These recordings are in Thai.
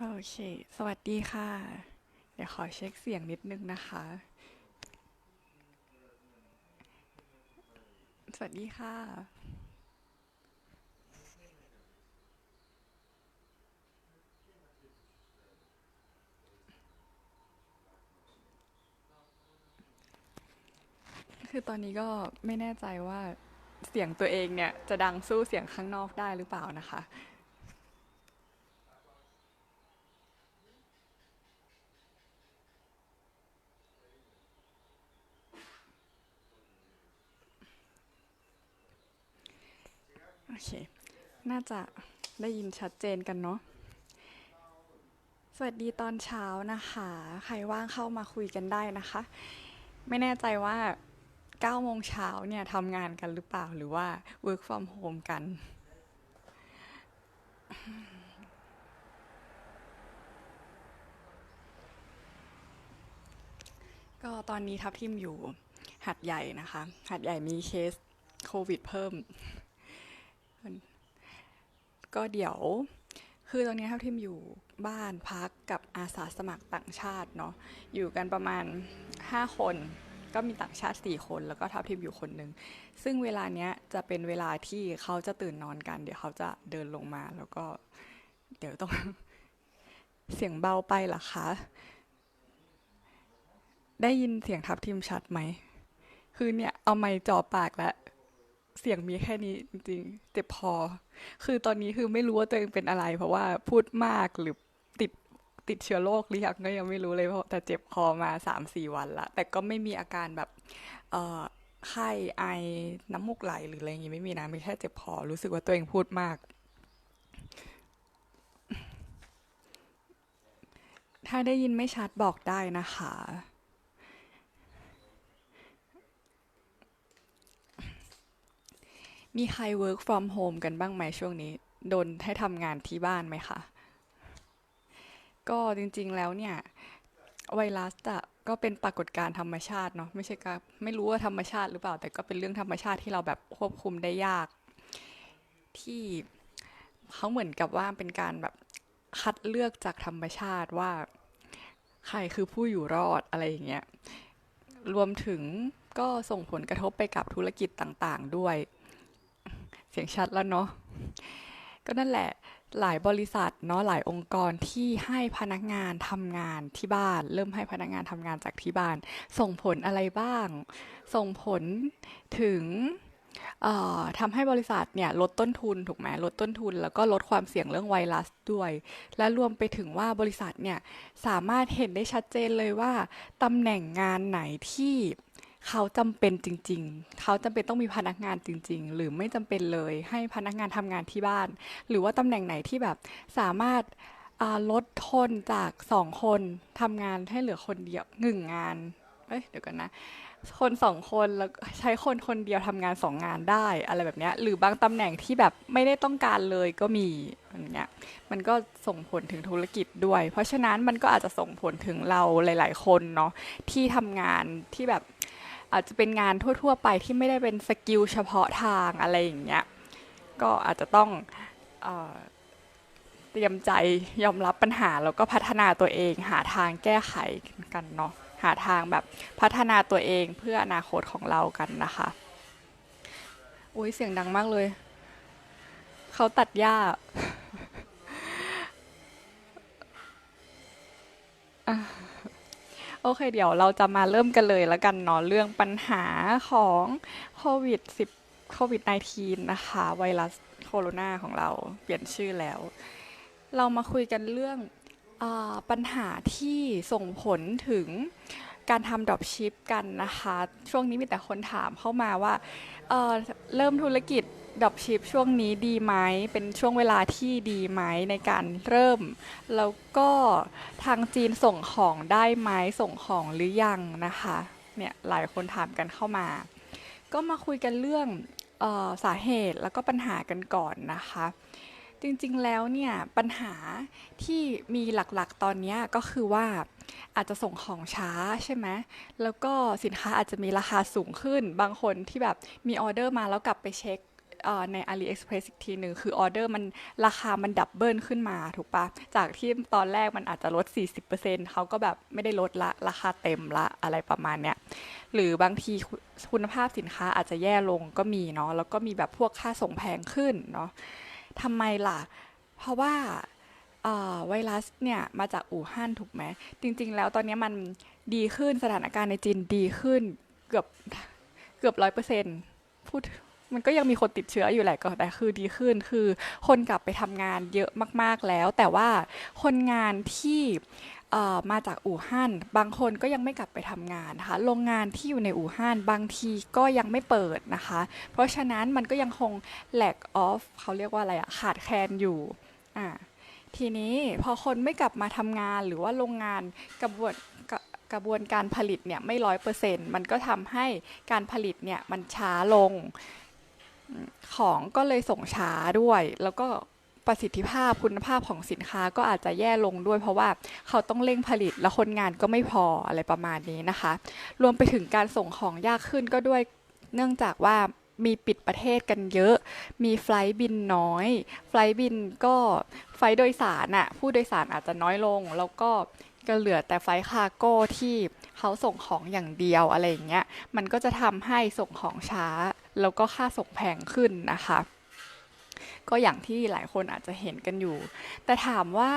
โอเค สวัสดีค่ะ เดี๋ยวขอเช็คเสียงนิดนึงนะคะ สวัสดีค่ะ คือตอนนี้ก็ไม่แน่ใจว่าเสียงตัวเองเนี่ย จะดังสู้เสียงข้างนอกได้หรือเปล่านะคะ อเค น่าจะได้ยินชัดเจนกันเนาะ สวัสดีตอนเช้านะคะ ใครว่างเข้ามาคุยกันได้นะคะ ไม่แน่ใจว่า9โมงเช้าเนี่ยทำงานกันหรือเปล่าหรือว่า work from home กัน ก็ตอนนี้ทับทิมอยู่หัดใหญ่นะคะ หัดใหญ่มีเคสโควิดเพิ่ม ก็เดี๋ยวคือตอนนี้ทับทิมอยู่บ้านพักกับอาสาสมัครต่างชาติเนาะอยู่กันประมาณ 5 คน ก็มีต่างชาติ 4 คนแล้วก็ทับทิมอยู่คนหนึ่งซึ่งเวลาเนี้ยจะเป็นเวลาที่เขาจะตื่นนอนกัน เดี๋ยวเขาจะเดินลงมาแล้วก็ เดี๋ยวต้อง เสียงเบาไปหรอคะ ได้ยินเสียงทับทิมชัดไหม คือเนี่ยเอาไมค์จ่อปากแล้ว เสียงมีแค่นี้จริงๆเจ็บคอคือตอนนี้คือไม่รู้ว่าตัวเองเป็นอะไร เพราะว่าพูดมากหรือติดติดเชื้อโรคหรือยังก็ยังไม่รู้เลยเพราะแต่เจ็บคอมาสามสี่วันละ แต่ก็ไม่มีอาการแบบ เอ่อไข้ไอน้ำมูกไหลหรืออะไรอย่างงี้ไม่มีนะมีแค่เจ็บคอรู้สึกว่าตัวเองพูดมาก ถ้าได้ยินไม่ชัดบอกได้นะคะ มีใคร work from home กันบ้างไหมช่วงนี้ โดนให้ทำงานที่บ้านไหมคะ ก็จริงๆแล้วเนี่ย ไวรัสอะก็เป็นปรากฏการณ์ธรรมชาติเนาะไม่ใช่ก็ไม่รู้ว่าธรรมชาติหรือเปล่า แต่ก็เป็นเรื่องธรรมชาติที่เราแบบควบคุมได้ยาก ที่เขาเหมือนกับว่าเป็นการแบบคัดเลือกจากธรรมชาติว่า ใครคือผู้อยู่รอดอะไรอย่างเงี้ยรวมถึงก็ส่งผลกระทบไปกับธุรกิจต่างๆ ด้วย สียงชัดแล้วเนาะก็นั่นแหละหลายบริษัทเนาะหลายองค์กรที่ให้พนักงานทำงานที่บ้าน เริ่มให้พนักงานทำงานจากที่บ้าน ส่งผลอะไรบ้าง ส่งผลถึงเอ่อทำให้บริษัทเนี่ยลดต้นทุนถูกไหมลดต้นทุน แล้วก็ลดความเสี่ยงเรื่องไวรัสด้วย และรวมไปถึงว่าบริษัทเนี่ยสามารถเห็นได้ชัดเจนเลยว่าตำแหน่งงานไหนที่ เขาจำเป็นจริง ๆ เขาจำเป็นต้องมีพนักงานจริง ๆ หรือไม่จำเป็นเลยให้พนักงานทำงานที่บ้าน หรือว่าตำแหน่งไหนที่แบบสามารถอ่าลดทนจากสองคนทำงานให้เหลือคนเดียวหนึ่งงาน เอ้ยเดี๋ยวกันนะ คนสองคนแล้วใช้คนคนเดียวทำงานสองงานได้อะไรแบบเนี้ย หรือบางตำแหน่งที่แบบไม่ได้ต้องการเลยก็มีอย่างเงี้ย มันก็ส่งผลถึงธุรกิจด้วย เพราะฉะนั้นมันก็อาจจะส่งผลถึงเราหลาย ๆ คนเนาะที่ทำงานที่แบบ อาจจะเป็นงานทั่ว ๆ ไปที่ไม่ได้เป็นสกิลเฉพาะทางอะไรอย่างเงี้ยก็อาจจะต้องเอเตรียมใจยอมรับปัญหาแล้วก็พัฒนาตัวเอง หาทางแก้ไขกันเนาะหาทางแบบพัฒนาตัวเองเพื่ออนาคตของเรากันนะคะอุ้ยเสียงดังมากเลย เขาตัดหญ้าอะ โอเค เดี๋ยวเราจะมาเริ่มกันเลยแล้วกันเนาะเรื่องปัญหาของโควิด10โควิด -19 นะคะ ไวรัสโคโรนาของเราเปลี่ยนชื่อแล้ว เรามาคุยกันเรื่องอปัญหาที่ส่งผลถึงการทำดรอปชิปกันนะคะ ช่วงนี้มีแต่คนถามเข้ามาว่าเเริ่มธุรกิจ ดรอปชิปช่วงนี้ดีไหมเป็นช่วงเวลาที่ดีไหมในการเริ่ม แล้วก็ทางจีนส่งของได้ไหมส่งของหรือยังนะคะเนี่ยหลายคนถามกันเข้ามา ก็มาคุยกันเรื่องออสาเหตุแล้วก็ปัญหากันก่อนนะคะ จริงๆแล้วเนี่ยปัญหาที่มีหลักๆตอนนี้ก็คือว่าอาจจะส่งของช้าใช่ไหม แล้วก็สินค้าอาจจะมีราคาสูงขึ้น บางคนที่แบบมีออเดอร์มาแล้วกลับไปเช็ค ใน AliExpress อีกทีหนึ่งคือออเดอร์มันราคามันดับเบิลขึ้นมาถูกปะจากที่ตอนแรกมันอาจจะลด 40%เขาก็แบบไม่ได้ลดละราคาเต็มละอะไรประมาณเนี้ยหรือบางทีคุณภาพสินค้าอาจจะแย่ลงก็มีเนาะแล้วก็มีแบบพวกค่าส่งแพงขึ้นเนาะทำไมล่ะ เพราะว่าไวรัสเนี่ยมาจากอู่ฮั่นถูกไหมจริง ๆ แล้วตอนนี้มันดีขึ้นสถานการณ์ในจีนดีขึ้นเกือบเกือบร้อยเปอร์เซ็นต์พูด มันก็ยังมีคนติดเชื้ออยู่แหละก็แต่คือดีขึ้นคือคนกลับไปทำงานเยอะมากๆแล้ว แต่ว่าคนงานที่มาจากอู่ฮั่นบางคนก็ยังไม่กลับไปทำงานนะคะโรงงานที่อยู่ในอู่ฮั่นบางทีก็ยังไม่เปิดนะคะ เพราะฉะนั้นมันก็ยังคง lack of เขาเรียกว่าอะไรอะขาดแคลนอยู่อ่าทีนี้พอคนไม่กลับมาทำงานหรือว่าโรงงานกระบวนกระกระบวนการผลิตเนี่ยไม่ร้อยเปอร์เซ็นต์มันก็ทำให้การผลิตเนี่ยมันช้าลง ของก็เลยส่งช้าด้วย แล้วก็ประสิทธิภาพคุณภาพของสินค้าก็อาจจะแย่ลงด้วย เพราะว่าเขาต้องเร่งผลิตแล้วคนงานก็ไม่พออะไรประมาณนี้นะคะ รวมไปถึงการส่งของยากขึ้นก็ด้วยเนื่องจากว่ามีปิดประเทศกันเยอะ มีไฟล์บินน้อย ไฟล์บินก็ไฟล์โดยสารน่ะผู้โดยสารอาจจะน้อยลง แล้วก็ก็เหลือแต่ไฟล์คาโก้ที่เขาส่งของอย่างเดียวอะไรอย่างเงี้ย มันก็จะทำให้ส่งของช้า แล้วก็ค่าส่งแพงขึ้นนะคะ ก็อย่างที่หลายคนอาจจะเห็นกันอยู่ แต่ถามว่า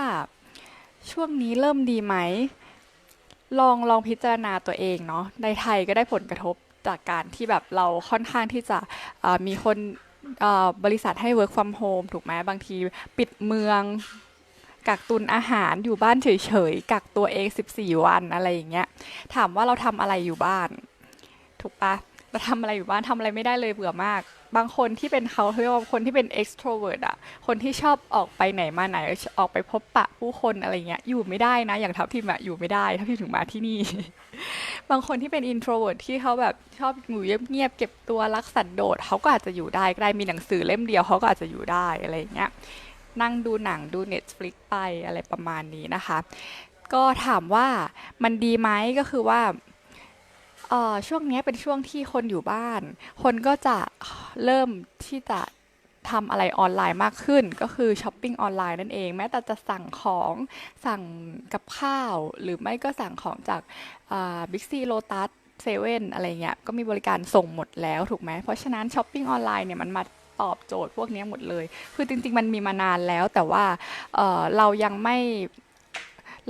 ช่วงนี้เริ่มดีไหม ลองลองพิจารณาตัวเองเนาะ ในไทยก็ได้ผลกระทบจากการที่แบบเราค่อนข้างที่จะมีคนบริษัทให้ work from home ถูกไหมบางทีปิดเมืองกักตุนอาหารอยู่บ้านเฉยๆ กักตัวเอง 14 วันอะไรอย่างเงี้ย ถามว่าเราทำอะไรอยู่บ้าน ถูกปะ เราทำอะไรอยู่บ้านทำอะไรไม่ได้เลยเบื่อมาก บางคนที่เป็นเขาเรียกว่าคนที่เป็น extrovert อะคนที่ชอบออกไปไหนมาไหนออกไปพบปะผู้คนอะไรเงี้ยอยู่ไม่ได้นะ อย่างทัพทิมอะอยู่ไม่ได้ทัพทิมถึงมาที่นี่ บางคนที่เป็น introvert ที่เขาแบบชอบอยู่เงียบๆเก็บตัวรักสันโดษเขาก็อาจจะอยู่ได้ก็ได้มีหนังสือเล่มเดียวเขาก็อาจจะอยู่ได้อะไรเงี้ยนั่งดูหนังดู Netflix ไปอะไรประมาณนี้นะคะ ก็ถามว่ามันดีไหมก็คือว่า เอ่อช่วงเนี้ยเป็นช่วงที่คนอยู่บ้าน คนก็จะเริ่มที่จะทำอะไรออนไลน์มากขึ้น ก็คือช้อปปิ้งออนไลน์นั่นเอง แม้แต่จะสั่งของสั่งกับข้าว หรือไม่ก็สั่งของจากบิ๊กซีโลตัสเซเว่นอะไรเงี้ยก็มีบริการส่งหมดแล้วถูกไหมเพราะฉะนั้นช้อปปิ้งออนไลน์เนี่ยมันมาตอบโจทย์พวกนี้หมดเลย คือจริงๆ มันมีมานานแล้วแต่ว่าเเรายังไม่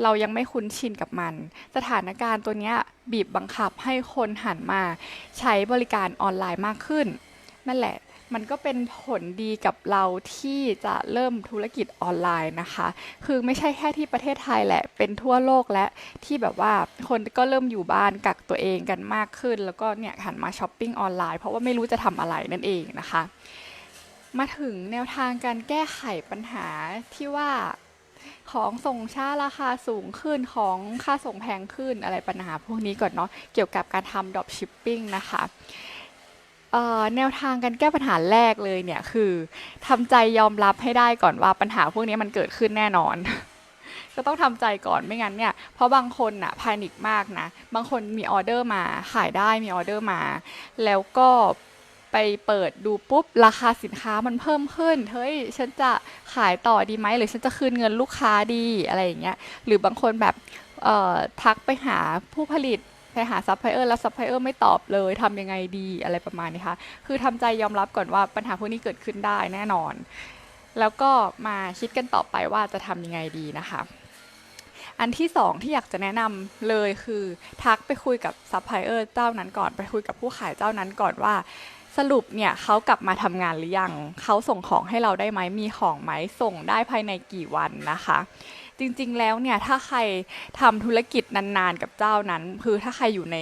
เรายังไม่คุ้นชินกับมัน สถานการณ์ตัวนี้บีบบังคับให้คนหันมา ใช้บริการออนไลน์มากขึ้น นั่นแหละมันก็เป็นผลดีกับเราที่จะเริ่มธุรกิจออนไลน์นะคะ คือไม่ใช่แค่ที่ประเทศไทยแหละ เป็นทั่วโลกและที่แบบว่าคนก็เริ่มอยู่บ้านกักตัวเองกันมากขึ้น แล้วก็เนี่ยหันมาช้อปปิ้งออนไลน์เพราะว่าไม่รู้จะทำอะไรนั่นเองนะคะ มาถึงแนวทางการแก้ไขปัญหาที่ว่า ของส่งช้าราคาสูงขึ้นของค่าส่งแพงขึ้นอะไรปัญหาพวกนี้ก่อนเนาะเกี่ยวกับการทำ drop shipping นะคะแนวทางการแก้ปัญหาแรกเลยเนี่ยคือทำใจยอมรับให้ได้ก่อนว่าปัญหาพวกนี้มันเกิดขึ้นแน่นอนก็ต้องทำใจก่อนไม่งั้นเนี่ยเพราะบางคนน่ะแพนิคมากนะ บางคนมีออเดอร์มาขายได้มีออเดอร์มา แล้วก็ ไปเปิดดูปุ๊บ ราคาสินค้ามันเพิ่มขึ้น เฮ้ย ฉันจะขายต่อดีไหม หรือฉันจะคืนเงินลูกค้าดีอะไรอย่างเงี้ย หรือบางคนแบบเอ่อทักไปหาผู้ผลิตไปหาซัพพลายเออร์แล้วซัพพลายเออร์ไม่ตอบเลยทำยังไงดีอะไรประมาณนี้ค่ะ คือทำใจยอมรับก่อนว่าปัญหาพวกนี้เกิดขึ้นได้แน่นอน แล้วก็มาคิดกันต่อไปว่าจะทำยังไงดีนะคะ อันที่สองที่อยากจะแนะนำเลยคือ ทักไปคุยกับซัพพลายเออร์เจ้านั้นก่อน ไปคุยกับผู้ขายเจ้านั้นก่อนว่า สรุปเนี่ยเขากลับมาทำงานหรือยังเขาส่งของให้เราได้ไหมมีของไหมส่งได้ภายในกี่วันนะคะ จริงๆแล้วเนี่ยถ้าใครทำธุรกิจนานๆกับเจ้านั้น คือถ้าใครอยู่ใน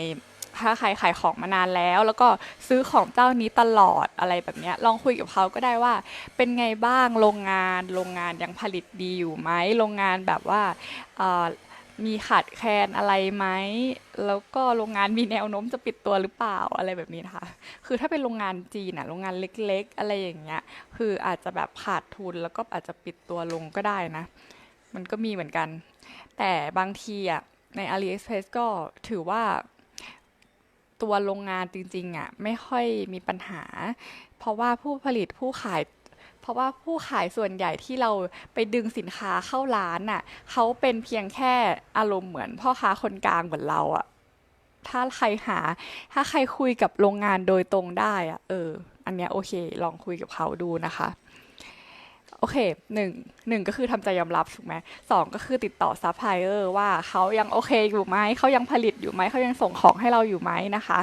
ถ้าใครขายของมานานแล้ว แล้วก็ซื้อของเจ้านี้ตลอดอะไรแบบนี้ลองคุยกับเขาก็ได้ว่า เป็นไงบ้างโรงงานโรงงานยังผลิตดีอยู่ไหมโรงงานแบบว่า มีขาดแคลนอะไรไหม แล้วก็โรงงานมีแนวโน้มจะปิดตัวหรือเปล่าอะไรแบบนี้นะคะ คือถ้าเป็นโรงงานจีนอะโรงงานเล็ก ๆ อะไรอย่างเงี้ย คืออาจจะแบบขาดทุนแล้วก็อาจจะปิดตัวลงก็ได้นะ มันก็มีเหมือนกัน แต่บางทีอะใน AliExpress ก็ถือว่าตัวโรงงานจริงๆอะไม่ค่อยมีปัญหา เพราะว่าผู้ผลิตผู้ขาย ราะว่าผู้ขายส่วนใหญ่ที่เราไปดึงสินค้าเข้าร้านน่ะเขาเป็นเพียงแค่อารมณ์เหมือนพ่อค้าคนกลางเหมือนเราอะถ้าใครหา ถ้าใครคุยกับโรงงานโดยตรงได้อะเออ อันเนี้ยโอเค ลองคุยกับเขาดูนะคะ โอเคหนึ่งหนึ่งก็คือทำใจยอมรับถูกไหมสองก็คือติดต่อซัพพลายเออร์ว่าเขายังโอเคอยู่ไหมเขายังผลิตอยู่ไหมเขายังส่งของให้เราอยู่ไหมนะคะ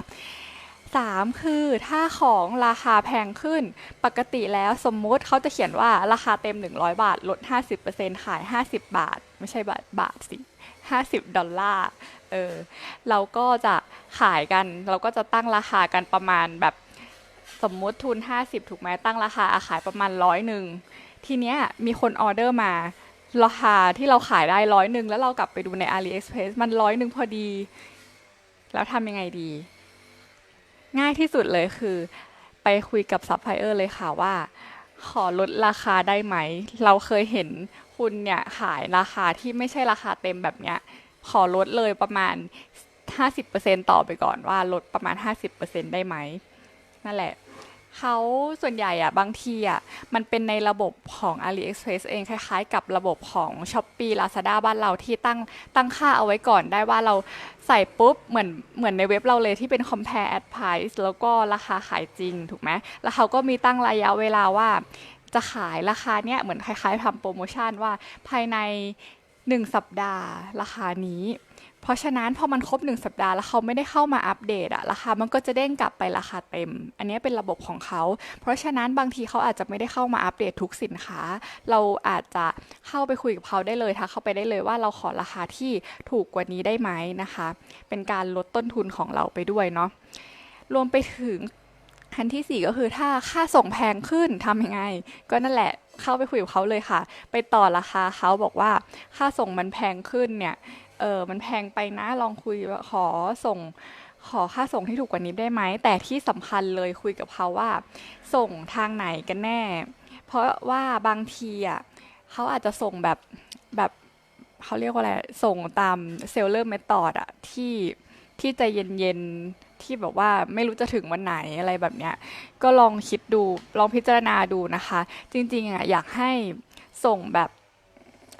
สามคือถ้าของราคาแพงขึ้น ปกติแล้วสมมุติเขาจะเขียนว่าราคาเต็ม 100 บาท ลด 50%ขาย 50 บาท ไม่ใช่บาทบาทสิ50 ดอลลาร์เออเราก็จะขายกัน เราก็จะตั้งราคากันประมาณแบบสมมุติทุน 50 ถูกไหมตั้งราคาขายประมาณร้อยหนึ่งทีเนี้ยมีคนออเดอร์มาราคาที่เราขายได้ร้อยหนึ่งแล้วเรากลับไปดูใน AliExpress มันร้อยหนึ่งพอดี แล้วทำยังไงดี ง่ายที่สุดเลยคือ ไปคุยกับซัพพลายเออร์เลยค่ะว่า ขอลดราคาได้ไหม เราเคยเห็นคุณเนี่ยขายราคาที่ไม่ใช่ราคาเต็มแบบเนี้ย ขอลดเลยประมาณ 50%ต่อไปก่อนว่าลดประมาณ 50%ได้ไหมนั่นแหละ เขาส่วนใหญ่อะบางทีอะมันเป็นในระบบของ AliExpress เองคล้ายๆ กับระบบของ Shopee Lazada บ้านเราที่ตั้งตั้งค่าเอาไว้ก่อนได้ว่าเราใส่ปุ๊บเหมือนเหมือนในเว็บเราเลยที่เป็น compare ad price แล้วก็ราคาขายจริงถูกไหมแล้วเขาก็มีตั้งระยะเวลาว่าจะขายราคาเนี้ยเหมือนคล้ายๆทำโปรโมชั่นว่าภายใน 1 สัปดาห์ราคานี้ เพราะฉะนั้นพอมันครบ 1 สัปดาห์แล้วเขาไม่ได้เข้ามาอัปเดตอะราคามันก็จะเด้งกลับไปราคาเต็ม อันนี้เป็นระบบของเขา เพราะฉะนั้นบางทีเขาอาจจะไม่ได้เข้ามาอัปเดตทุกสินค้า เราอาจจะเข้าไปคุยกับเขาได้เลยทักเข้าไปได้เลยว่าเราขอราคาที่ถูกกว่านี้ได้ไหมนะคะ เป็นการลดต้นทุนของเราไปด้วยเนาะรวมไปถึงอันที่สี่ก็คือถ้าค่าส่งแพงขึ้นทำยังไง ก็นั่นแหละเข้าไปคุยกับเขาเลยค่ะ ไปต่อราคาเขาบอกว่าค่าส่งมันแพงขึ้นเนี่ย ออมันแพงไปนะลองคุยขอส่งขอค่าส่งที่ถูกกว่านี้ได้ไหม แต่ที่สำคัญเลยคุยกับเขาว่า ส่งทางไหนกันแน่ เพราะว่าบางทีอะเขาอาจจะส่งแบบแบบเขาเรียกว่าอะไร ส่งตามเซลเลอร์เมธอดอะที่ที่ใจเย็นๆ ที่แบบว่าไม่รู้จะถึงวันไหนอะไรแบบเนี้ย ก็ลองคิดดูลองพิจารณาดูนะคะ จริงๆอะอยากให้ส่งแบบ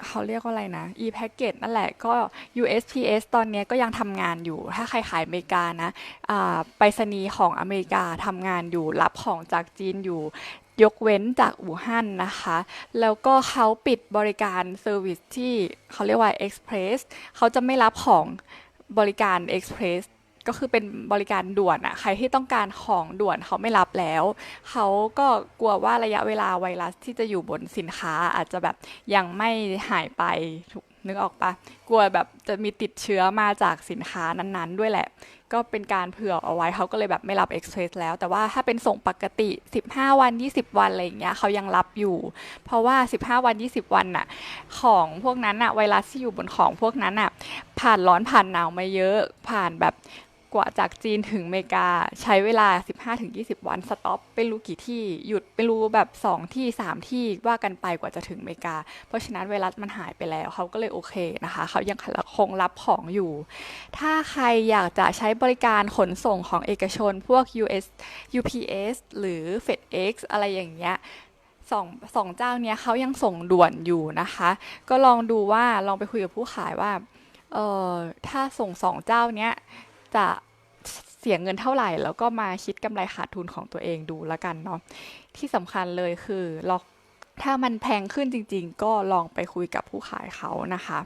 เขาเรียกว่าอะไรนะ e-package นั่นแหละก็ USPS ตอนนี้ก็ยังทำงานอยู่ ถ้าใครขายอเมริกานะไปรษณีย์ของอเมริกาทำงานอยู่ รับของจากจีนอยู่ ยกเว้นจากอู่ฮั่นนะคะ แล้วก็เขาปิดบริการเซอร์วิสที่เขาเรียกว่า Express เขาจะไม่รับของบริการ Express ก็คือเป็นบริการด่วนอะใครที่ต้องการของด่วนเขาไม่รับแล้ว เขาก็กลัวว่าระยะเวลาไวรัสที่จะอยู่บนสินค้าอาจจะแบบยังไม่หายไปนึกออกปะกลัวแบบจะมีติดเชื้อมาจากสินค้านั้นๆ ด้วยแหละ ก็เป็นการเผื่อเอาไว้เขาก็เลยแบบไม่รับ Express แล้ว แต่ว่าถ้าเป็นส่งปกติ 15 วัน 20 วันอะไรอย่างเงี้ยเขายังรับอยู่ เพราะว่า 15 วัน 20 วันน่ะ ของพวกนั้นน่ะไวรัสที่อยู่บนของพวกนั้นน่ะ ผ่านร้อนผ่านหนาวมาเยอะ ผ่านแบบ กว่าจากจีนถึงอเมริกาใช้เวลา 15-20 วันสต็อปไม่รู้กี่ที่หยุดไม่รู้แบบ 2 ที่ 3 ที่ว่ากันไปกว่าจะถึงอเมริกา เพราะฉะนั้นไวรัสมันหายไปแล้วเขาก็เลยโอเคนะคะ เขายังคงรับของอยู่ ถ้าใครอยากจะใช้บริการขนส่งของเอกชนพวก US UPS หรือ FedEx อะไรอย่างเงี้ยสองสองเจ้าเนี้ยเขายังส่งด่วนอยู่นะคะ ก็ลองดูว่าลองไปคุยกับผู้ขายว่าเออถ้าส่งสองเจ้าเนี้ย จะเสียเงินเท่าไหร่ แล้วก็มาคิดกำไรขาดทุนของตัวเองดูแล้วกันเนาะที่สำคัญเลยคือลองถ้ามันแพงขึ้นจริง ๆ ก็ลองไปคุยกับผู้ขายเขานะคะ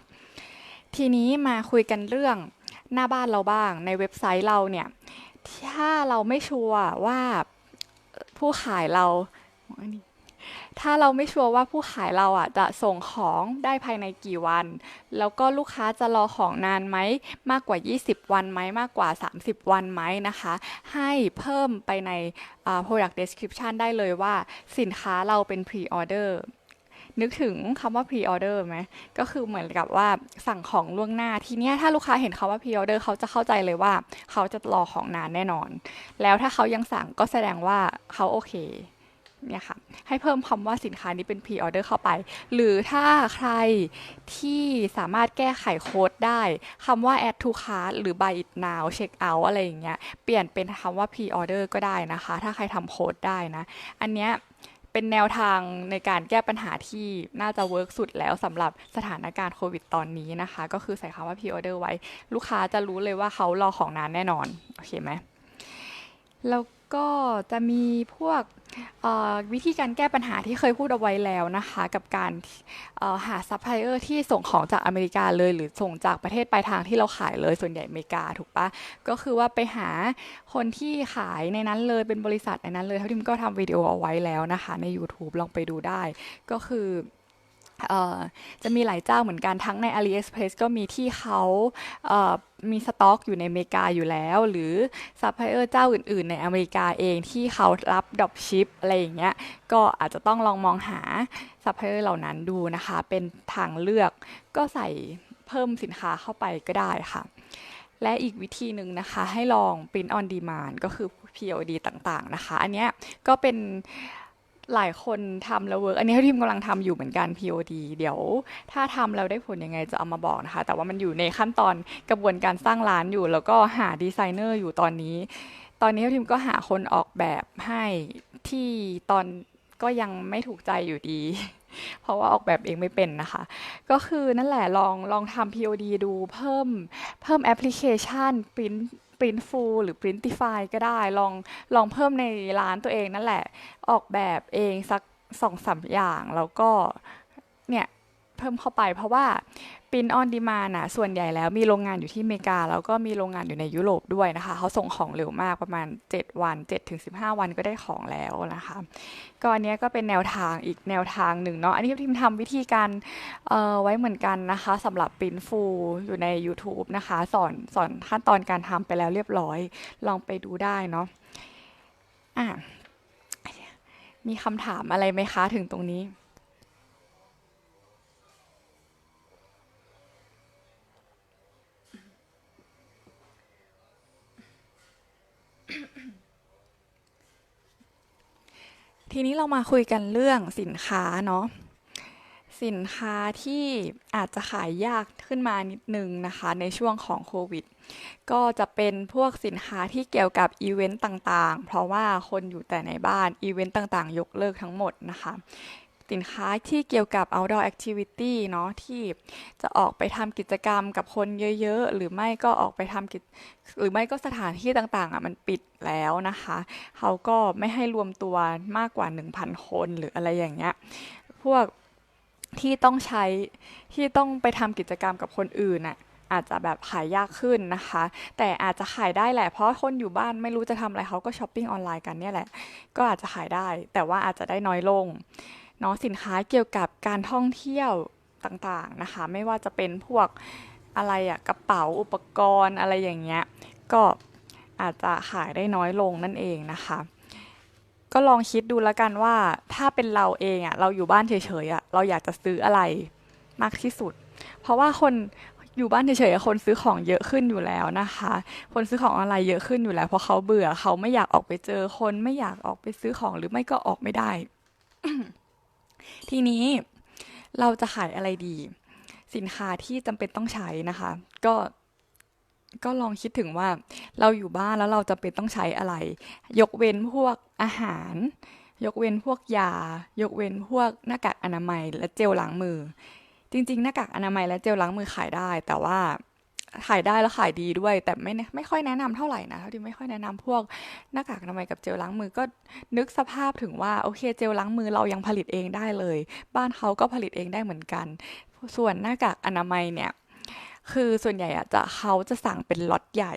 ทีนี้มาคุยกันเรื่องหน้าบ้านเราบ้างในเว็บไซต์เราเนี่ยถ้าเราไม่ชัวร์ว่าผู้ขายเรา ถ้าเราไม่ชัวร์ว่าผู้ขายเราอะจะส่งของได้ภายในกี่วัน แล้วก็ลูกค้าจะรอของนานไหมมากกว่า 20 วันไหมมากกว่า 30 วันไหมนะคะ ให้เพิ่มไปใน product description ได้เลยว่าสินค้าเราเป็น pre-order นึกถึงคำว่า pre-order ไหม ก็คือเหมือนกับว่าสั่งของล่วงหน้าทีเนี้ยถ้าลูกค้าเห็นคำว่า pre-order เขาจะเข้าใจเลยว่า เขาจะรอของนานแน่นอน แล้วถ้าเขายังสั่งก็แสดงว่าเขาโอเค เนี่ยค่ะให้เพิ่มคำว่าสินค้านี้เป็น pre order เข้าไป หรือถ้าใครที่สามารถแก้ไขโค้ดได้คำว่า add to cart หรือ buy it now check out อะไรอย่างเงี้ยเปลี่ยนเป็นคำว่า pre order ก็ได้นะคะ ถ้าใครทำโค้ดได้นะ อันเนี้ยเป็นแนวทางในการแก้ปัญหาที่น่าจะเวิร์กสุดแล้วสำหรับสถานการณ์โควิดตอนนี้นะคะ ก็คือใส่คำว่า pre order ไว้ ลูกค้าจะรู้เลยว่าเขารอของนานแน่นอน โอเคไหมแล้ว ก็จะมีพวกวิธีการแก้ปัญหาที่เคยพูดเอาไว้แล้วนะคะ กับการหาซัพพลายเออร์ที่ส่งของจากอเมริกาเลยหรือส่งจากประเทศปลายทางที่เราขายเลยส่วนใหญ่อเมริกาถูกปะก็คือว่าไปหาคนที่ขายในนั้นเลยเป็นบริษัทในนั้นเลยเท่าที่มันก็ทำวิดีโอเอาไว้แล้วนะคะ ใน YouTube ลองไปดูได้ก็คือ จะมีหลายเจ้าเหมือนกันทั้งใน AliExpress ก็มีที่เขามีสต็อกอยู่ในอเมริกาอยู่แล้ว หรือซัพพลายเออร์เจ้าอื่นๆ ในอเมริกาเองที่เขารับดรอปชิปอะไรอย่างเงี้ยก็อาจจะต้องลองมองหาซัพพลายเออร์เหล่านั้นดูนะคะ เป็นทางเลือกก็ใส่เพิ่มสินค้าเข้าไปก็ได้ค่ะ และอีกวิธีหนึ่งนะคะ ให้ลอง print on demand ก็คือ POD ต่างๆนะคะ อันเนี้ยก็เป็น หลายคนทำแล้วเวิร์กอันนี้ทีมกำลังทำอยู่เหมือนกัน POD เดี๋ยว ถ้าทำแล้วได้ผลยังไงจะเอามาบอกนะคะ แต่ว่ามันอยู่ในขั้นตอนกระบวนการสร้างร้านอยู่ แล้วก็หาดีไซเนอร์อยู่ตอนนี้ ตอนนี้ทีมก็หาคนออกแบบให้ที่ตอนก็ยังไม่ถูกใจอยู่ดี เพราะว่าออกแบบเองไม่เป็นนะคะ ก็คือนั่นแหละลองลองทำ POD ดูเพิ่มเพิ่มแอปพลิเคชันปริ้น ปริ้นฟูลหรือปริ้นติฟก็ได้ ลองลองเพิ่มในร้านตัวเองนั่นแหละ ออกแบบเองสักสองสามอย่างแล้วก็เนี่ย เพิ่มเข้าไป เพราะว่าปินออนดีมาน่ะส่วนใหญ่แล้วมีโรงงานอยู่ที่อเมริกา แล้วก็มีโรงงานอยู่ในยุโรปด้วยนะคะ เขาส่งของเร็วมากประมาณ 7 วัน7ถึง15 วันก็ได้ของแล้วนะคะ ก็อันนี้ก็เป็นแนวทางอีกแนวทางหนึ่งเนาะอันนี้ทีมทำวิธีการไว้เหมือนกันนะคะสำหรับปินฟูอยู่ใน YouTube นะคะ สอนสอนขั้นตอนการทำไปแล้วเรียบร้อย ลองไปดูได้เนาะะมีคำถามอะไรไหมคะถึงตรงนี้ ทีนี้เรามาคุยกันเรื่องสินค้าเนาะสินค้าที่อาจจะขายยากขึ้นมานิดนึงนะคะในช่วงของโควิด ก็จะเป็นพวกสินค้าที่เกี่ยวกับอีเวนต์ต่างๆ เพราะว่าคนอยู่แต่ในบ้านอีเวนต์ต่างๆ ยกเลิกทั้งหมดนะคะ สินค้าที่เกี่ยวกับ outdoor activity เนาะที่จะออกไปทำกิจกรรมกับคนเยอะๆ หรือไม่ก็ออกไปทำกิจหรือไม่ก็สถานที่ต่างๆอะมันปิดแล้วนะคะ เขาก็ไม่ให้รวมตัวมากกว่า 1,000 คนหรืออะไรอย่างเงี้ยพวกที่ต้องใช้ที่ต้องไปทำกิจกรรมกับคนอื่นอะอาจจะแบบขายยากขึ้นนะคะ แต่อาจจะขายได้แหละ เพราะคนอยู่บ้านไม่รู้จะทำอะไรเขาก็ช้อปปิ้งออนไลน์กันเนี่ยแหละ ก็อาจจะขายได้ แต่ว่าอาจจะได้น้อยลง เนาะสินค้าเกี่ยวกับการท่องเที่ยวต่างๆนะคะ ไม่ว่าจะเป็นพวกอะไรอะกระเป๋าอุปกรณ์อะไรอย่างเงี้ยก็อาจจะขายได้น้อยลงนั่นเองนะคะ ก็ลองคิดดูแล้วกันว่าถ้าเป็นเราเองอะเราอยู่บ้านเฉยๆอะเราอยากจะซื้ออะไรมากที่สุด เพราะว่าคนอยู่บ้านเฉยๆคนซื้อของเยอะขึ้นอยู่แล้วนะคะ คนซื้อของออนไลน์เยอะขึ้นอยู่แล้ว เพราะเขาเบื่อเขาไม่อยากออกไปเจอคนไม่อยากออกไปซื้อของหรือไม่ก็ออกไม่ได้ ทีนี้เราจะขายอะไรดี สินค้าที่จำเป็นต้องใช้นะคะ ก็ก็ลองคิดถึงว่าเราอยู่บ้านแล้วเราจำเป็นต้องใช้อะไร ยกเว้นพวกอาหาร ยกเว้นพวกยา ยกเว้นพวกหน้ากากอนามัยและเจลล้างมือ จริง ๆ หน้ากากอนามัยและเจลล้างมือขายได้ แต่ว่า ขายได้แล้วขายดีด้วย แต่ไม่ไม่ค่อยแนะนำเท่าไหร่นะที่ไม่ค่อยแนะนำพวกหน้ากากอนามัยกับเจลล้างมือก็นึกสภาพถึงว่าโอเคเจลล้างมือเรายังผลิตเองได้เลย บ้านเขาก็ผลิตเองได้เหมือนกัน ส่วนหน้ากากอนามัยเนี่ยคือส่วนใหญ่อะจะเขาจะสั่งเป็นล็อตใหญ่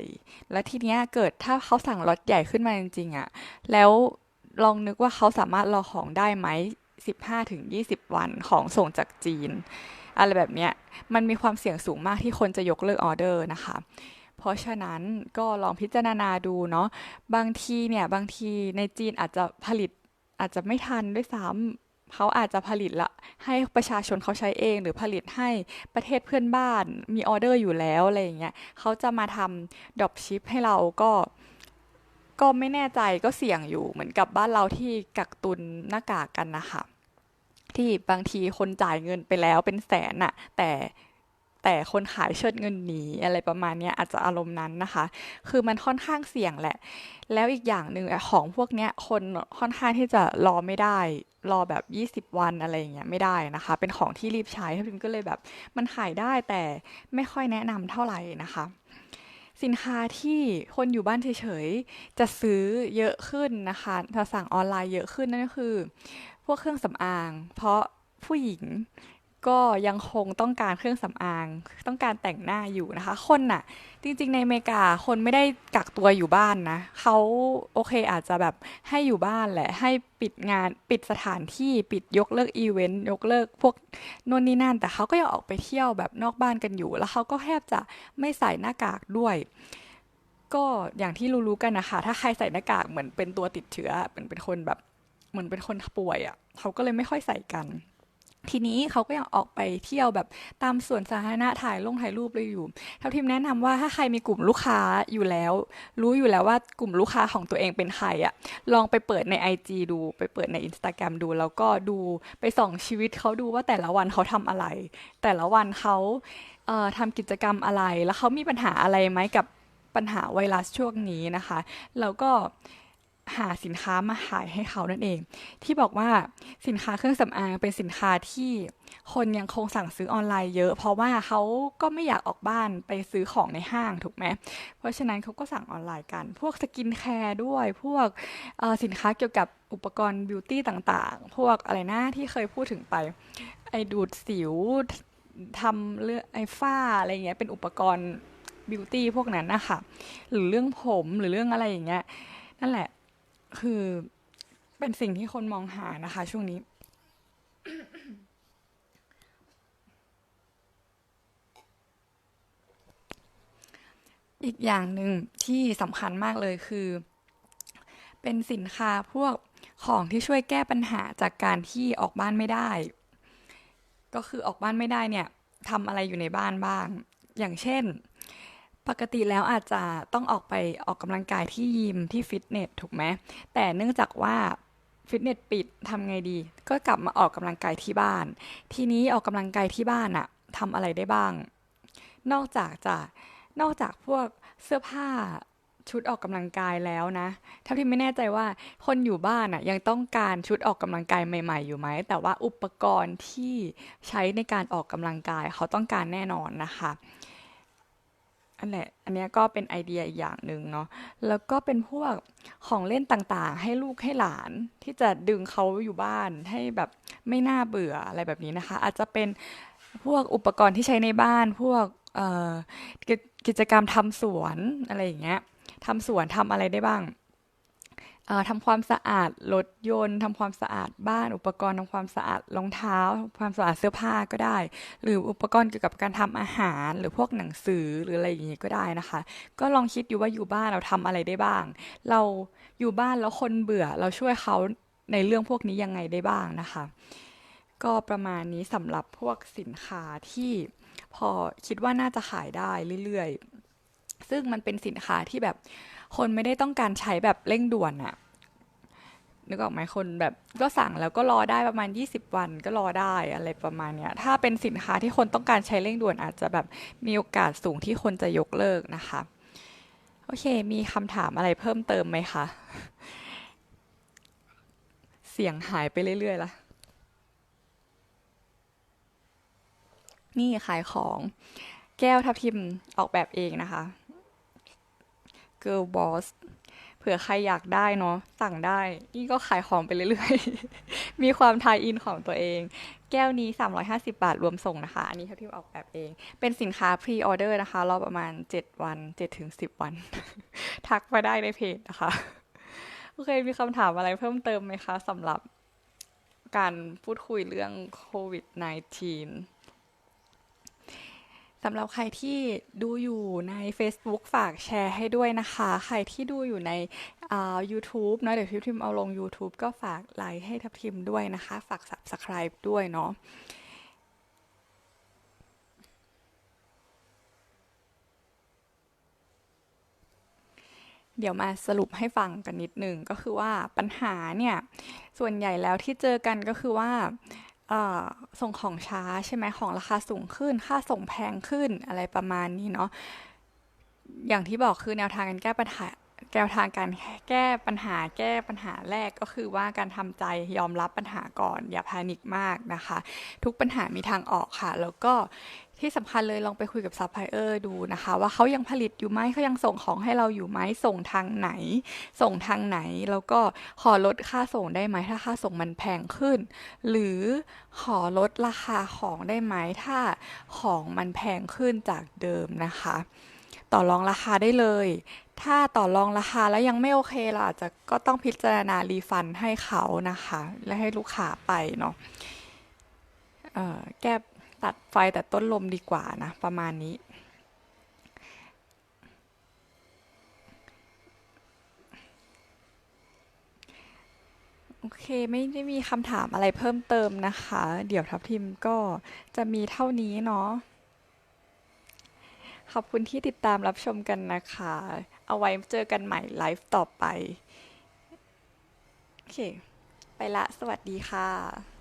และทีเนี้ยเกิดถ้าเขาสั่งล็อตใหญ่ขึ้นมาจริงๆอะแล้วลองนึกว่าเขาสามารถรอของได้ไหม15-20 วันของส่งจากจีน อะไรแบบเนี้ย มันมีความเสี่ยงสูงมากที่คนจะยกเลิกออเดอร์นะคะ เพราะฉะนั้นก็ลองพิจารณาดูเนาะบางทีเนี่ยบางทีในจีนอาจจะผลิตอาจจะไม่ทันด้วยซ้ำเขาอาจจะผลิตละให้ประชาชนเขาใช้เองหรือผลิตให้ประเทศเพื่อนบ้านมีออเดอร์อยู่แล้วอะไรอย่างเงี้ยเขาจะมาทำดรอปชิปให้เราก็ก็ไม่แน่ใจก็เสี่ยงอยู่เหมือนกับบ้านเราที่กักตุนหน้ากากกันนะคะ ที่บางทีคนจ่ายเงินไปแล้วเป็นแสนอะแต่แต่คนขายเชิดเงินหนีอะไรประมาณนี้อาจจะอารมณ์นั้นนะคะ คือมันค่อนข้างเสี่ยงแหละ แล้วอีกอย่างหนึ่งของพวกเนี้ยคนค่อนข้างที่จะรอไม่ได้ รอแบบ 20 วันอะไรอย่างเงี้ยไม่ได้นะคะ เป็นของที่รีบใช้ทพิมก็เลยแบบ มันขายได้แต่ไม่ค่อยแนะนำเท่าไหร่นะคะ สินค้าที่คนอยู่บ้านเฉยๆจะซื้อเยอะขึ้นนะคะจะสั่งออนไลน์เยอะขึ้นนั่นก็คือ พวกเครื่องสำอาง เพราะผู้หญิงก็ยังคงต้องการเครื่องสำอาง ต้องการแต่งหน้าอยู่นะคะ คนน่ะ จริงๆ ในอเมริกาคนไม่ได้กักตัวอยู่บ้านนะเขาโอเคอาจจะแบบให้อยู่บ้านแหละ ให้ปิดงานปิดสถานที่ปิดยกเลิกอีเวนต์ยกเลิกพวกนู่นนี่นั่น แต่เขาก็ยังออกไปเที่ยวแบบนอกบ้านกันอยู่ แล้วเขาก็แทบจะไม่ใส่หน้ากากด้วย ก็อย่างที่รู้ๆกันนะคะถ้าใครใส่หน้ากากเหมือนเป็นตัวติดเชื้อเป็นเป็นคนแบบ เหมือนเป็นคนป่วยอะ่ะเขาก็เลยไม่ค่อยใส่กัน ทีนี้เขาก็ยังออกไปเที่ยวแบบตามสวนสาธารณะถ่ายลงถ่ายรูปเลยอยู่เท่าทีมแนะนำว่าถ้าใครมีกลุ่มลูกค้าอยู่แล้ว รู้อยู่แล้วว่ากลุ่มลูกค้าของตัวเองเป็นใครอะลองไปเปิดใน IG ดู ไปเปิดใน Instagram ดู แล้วก็ดูไปส่องชีวิตเขาดูว่าแต่ละวันเขาทำอะไร แต่ละวันเขาเอ่อทำกิจกรรมอะไร แล้วเขามีปัญหาอะไรไหมกับปัญหาไวรัสช่วงนี้นะคะ แล้วก็ หาสินค้ามาขายให้เขานั่นเอง ที่บอกว่าสินค้าเครื่องสำอางเป็นสินค้าที่คนยังคงสั่งซื้อออนไลน์เยอะ เพราะว่าเขาก็ไม่อยากออกบ้านไปซื้อของในห้างถูกไหมเพราะฉะนั้นเขาก็สั่งออนไลน์กัน พวกสกินแคร์ด้วย พวกสินค้าเกี่ยวกับอุปกรณ์บิวตี้ต่างๆ พวกอะไรนะที่เคยพูดถึงไป ไอ้ดูดสิวทำเรื่องไอ้ฝ้าอะไรเงี้ยเป็นอุปกรณ์บิวตี้พวกนั้นนะคะหรือเรื่องผมหรือเรื่องอะไรอย่างเงี้ยนั่นแหละ คือเป็นสิ่งที่คนมองหานะคะ ช่วงนี้ อีกอย่างหนึ่งที่สำคัญมากเลยคือ เป็นสินค้าพวกของที่ช่วยแก้ปัญหาจากการที่ออกบ้านไม่ได้ ก็คือออกบ้านไม่ได้เนี่ยทำอะไรอยู่ในบ้านบ้าง อย่างเช่น ปกติแล้วอาจจะต้องออกไปออกกำลังกายที่ยิมที่ฟิตเนสถูกไหมแต่เนื่องจากว่าฟิตเนสปิดทำไงดี ก็กลับมาออกกำลังกายที่บ้าน ทีนี้ออกกำลังกายที่บ้านอะทำอะไรได้บ้าง นอกจากจะนอกจากพวกเสื้อผ้าชุดออกกำลังกายแล้วนะเท่าที่ไม่แน่ใจว่าคนอยู่บ้านอะยังต้องการชุดออกกำลังกายใหม่ ๆ อยู่ไหม แต่ว่าอุปกรณ์ที่ใช้ในการออกกำลังกายเขาต้องการแน่นอนนะคะ อันแหละอันนี้ก็เป็นไอเดียอีกอย่างหนึ่งเนาะแล้วก็เป็นพวกของเล่นต่างๆ ให้ลูกให้หลานที่จะดึงเขาอยู่บ้านให้แบบไม่น่าเบื่ออะไรแบบนี้นะคะ อาจจะเป็นพวกอุปกรณ์ที่ใช้ในบ้านพวกกิจกรรมทำสวนอะไรอย่างเงี้ยทำสวนทำอะไรได้บ้าง ทำความสะอาดรถยนต์ทำความสะอาดบ้าน อุปกรณ์ทำความสะอาดรองเท้าความสะอาดเสื้อผ้าก็ได้ หรืออุปกรณ์เกี่ยวกับการทำอาหาร หรือพวกหนังสือหรืออะไรอย่างงี้ก็ได้นะคะ ก็ลองคิดอยู่ว่าอยู่บ้านเราทำอะไรได้บ้าง เราอยู่บ้านแล้วคนเบื่อเราช่วยเขาในเรื่องพวกนี้ยังไงได้บ้างนะคะ ก็ประมาณนี้สำหรับพวกสินค้าที่พอคิดว่าน่าจะขายได้เรื่อยๆ ซึ่งมันเป็นสินค้าที่แบบ คนไม่ได้ต้องการใช้แบบเร่งด่วนอะนึกออกไหมคนแบบก็สั่งแล้วก็รอได้ประมาณ 20 วันก็รอได้อะไรประมาณเนี้ยถ้าเป็นสินค้าที่คนต้องการใช้เร่งด่วนอาจจะแบบมีโอกาสสูงที่คนจะยกเลิกนะคะ โอเค มีคำถามอะไรเพิ่มเติมไหมคะ เสียงหายไปเรื่อยๆละนี่ขายของ แก้วทับทิมออกแบบเองนะคะ Girl Boss เผื่อใครอยากได้เนาะสั่งได้นี่ก็ขายของไปเรื่อยๆ มีความทายอินของตัวเอง แก้วนี้ 350 บาทรวมส่งนะคะ อันนี้ทับทิมออกแบบเอง เป็นสินค้าพรีออเดอร์นะคะ รอประมาณ 7 วัน7-10ถึง10 วัน ทักมาได้ในเพจนะคะ โอเค มีคำถามอะไรเพิ่มเติมไหมคะสำหรับการพูดคุยเรื่องโควิด -19 สำหรับใครที่ดูอยู่ใน Facebook ฝากแชร์ให้ด้วยนะคะ ใครที่ดูอยู่ในอ่า YouTube เนอะเดี๋ยวทับทิมเอาลง YouTube ก็ฝากไลค์ให้ทับทิมด้วยนะคะ ฝาก Subscribe ด้วยเนาะเดี๋ยวมาสรุปให้ฟังกันนิดนึงก็คือว่าปัญหาเนี่ย ส่วนใหญ่แล้วที่เจอกันก็คือว่า เอ่อส่งของช้าใช่ไหมของราคาสูงขึ้น ค่าส่งแพงขึ้นอะไรประมาณนี้เนาะอย่างที่บอกคือแนวทางการแก้ปัญหาแนวทางการแก้ปัญหาแก้ปัญหาแรกก็คือว่าการทำใจยอมรับปัญหาก่อน อย่าแพนิคมากนะคะ ทุกปัญหามีทางออกค่ะ แล้วก็ ที่สำคัญเลยลองไปคุยกับซัพพลายเออร์ดูนะคะ ว่าเขายังผลิตอยู่ไหมเขายังส่งของให้เราอยู่ไหมส่งทางไหน ส่งทางไหน แล้วก็ขอลดค่าส่งได้ไหมถ้าค่าส่งมันแพงขึ้น หรือขอลดราคาของได้ไหมถ้าของมันแพงขึ้นจากเดิมนะคะ ต่อรองราคาได้เลย ถ้าต่อรองราคาแล้วยังไม่โอเคเราอาจจะก็ต้องพิจารณารีฟันให้เขานะคะ และให้ลูกค้าไปเนาะแก้ ตัดไฟแต่ต้นลมดีกว่านะ ประมาณนี้ โอเค ไม่ได้มีคำถามอะไรเพิ่มเติมนะคะ เดี๋ยวทัพทิมก็จะมีเท่านี้เนาะขอบคุณที่ติดตามรับชมกันนะคะ เอาไว้เจอกันใหม่ไลฟ์ต่อไป โอเค ไปละ สวัสดีค่ะ